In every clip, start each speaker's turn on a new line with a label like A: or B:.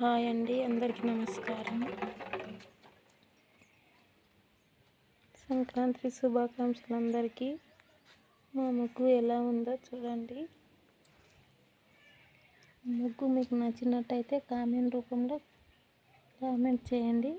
A: Hi అండి అందరికీ నమస్కారం. సంక్రాంతి శుభాకాంక్షలు అందరికీ. మా ముగ్గు ఎలా ఉందో చూడండి. ముగ్గు మీకు నచ్చినట్టయితే కామెంట్ రూపంలో కామెంట్ చేయండి.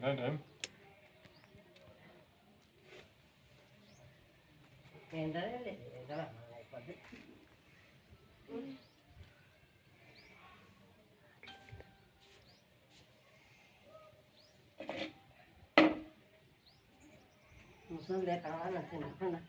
B: नहीं
C: नहीं केंद्र ले ले चला हमारे पास मुसलमान लेकर आना थे ना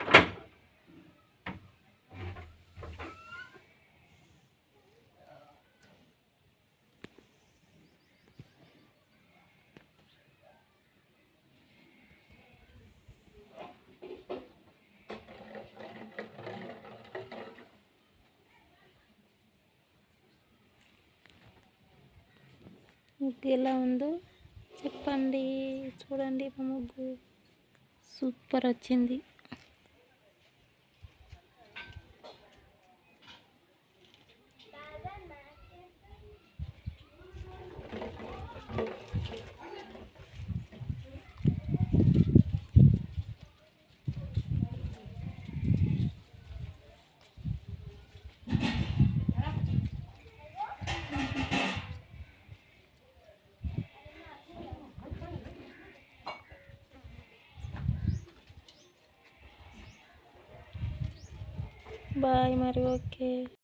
A: ముగ్గు ఎలా ఉందో చెప్పండి. చూడండి మా ముగ్గు. సూపర్ వచ్చింది. ಬಾಯ್ ಮರಿ ಓಕೆ